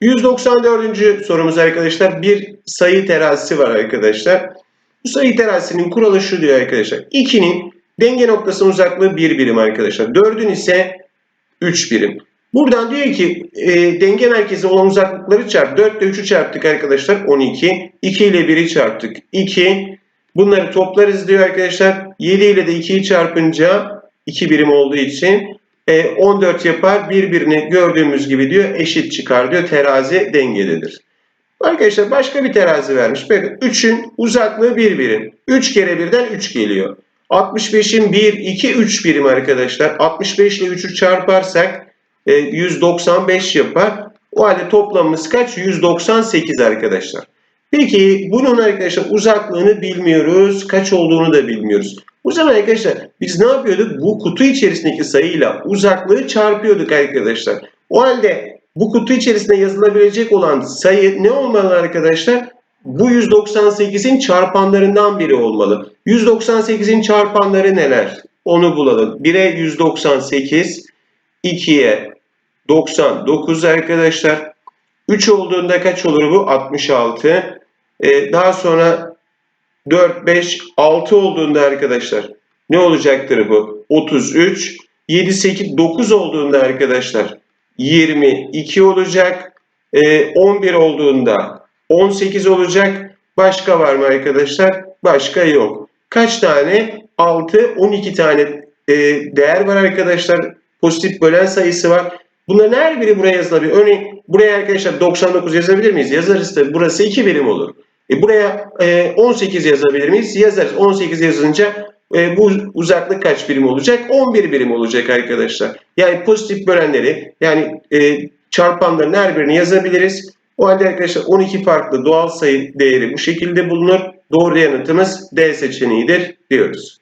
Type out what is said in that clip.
194. sorumuz arkadaşlar. Bir sayı terazisi var arkadaşlar. Bu sayı terazisinin kuralı şu diyor arkadaşlar. 2'nin denge noktasının uzaklığı 1 birim arkadaşlar. 4'ün ise 3 birim. Buradan diyor ki e, denge merkezi olan uzaklıkları çarp. 4 ile 3'ü çarptık arkadaşlar 12. 2 ile 1'i çarptık 2. Bunları toplarız diyor arkadaşlar. 7 ile de 2'yi çarpınca 2 birim olduğu için e, 14 yapar. Birbirini gördüğümüz gibi diyor eşit çıkar diyor. Terazi dengededir. Arkadaşlar başka bir terazi vermiş. Bakın 3'ün uzaklığı 1 birim. 3 kere 1'den 3 geliyor. 65'in 1, 2, 3 birim arkadaşlar. 65 ile 3'ü çarparsak e, 195 yapar. O halde toplamımız kaç? 198 arkadaşlar. Peki bunun arkadaşlar uzaklığını bilmiyoruz. Kaç olduğunu da bilmiyoruz. O zaman arkadaşlar biz ne yapıyorduk? Bu kutu içerisindeki sayıyla uzaklığı çarpıyorduk arkadaşlar. O halde bu kutu içerisinde yazılabilecek olan sayı ne olmalı arkadaşlar? Bu 198'in çarpanlarından biri olmalı. 198'in çarpanları neler? Onu bulalım. 1'e 198, 2'ye 99 arkadaşlar. 3 olduğunda kaç olur bu? 66. Ee, daha sonra 4, 5, 6 olduğunda arkadaşlar ne olacaktır bu? 33. 7, 8, 9 olduğunda arkadaşlar 22 olacak. Ee, 11 olduğunda 18 olacak. Başka var mı arkadaşlar? Başka yok. Kaç tane? 6, 12 tane e, değer var arkadaşlar. Pozitif bölen sayısı var. Bunların her biri buraya yazılabilir. Örneğin buraya arkadaşlar 99 yazabilir miyiz? Yazarız da burası 2 birim olur. E buraya e, 18 yazabilir miyiz? Yazarız. 18 yazınca e, bu uzaklık kaç birim olacak? 11 birim olacak arkadaşlar. Yani pozitif bölenleri yani e, çarpanların her birini yazabiliriz. O halde arkadaşlar 12 farklı doğal sayı değeri bu şekilde bulunur. Doğru yanıtımız D seçeneğidir diyoruz.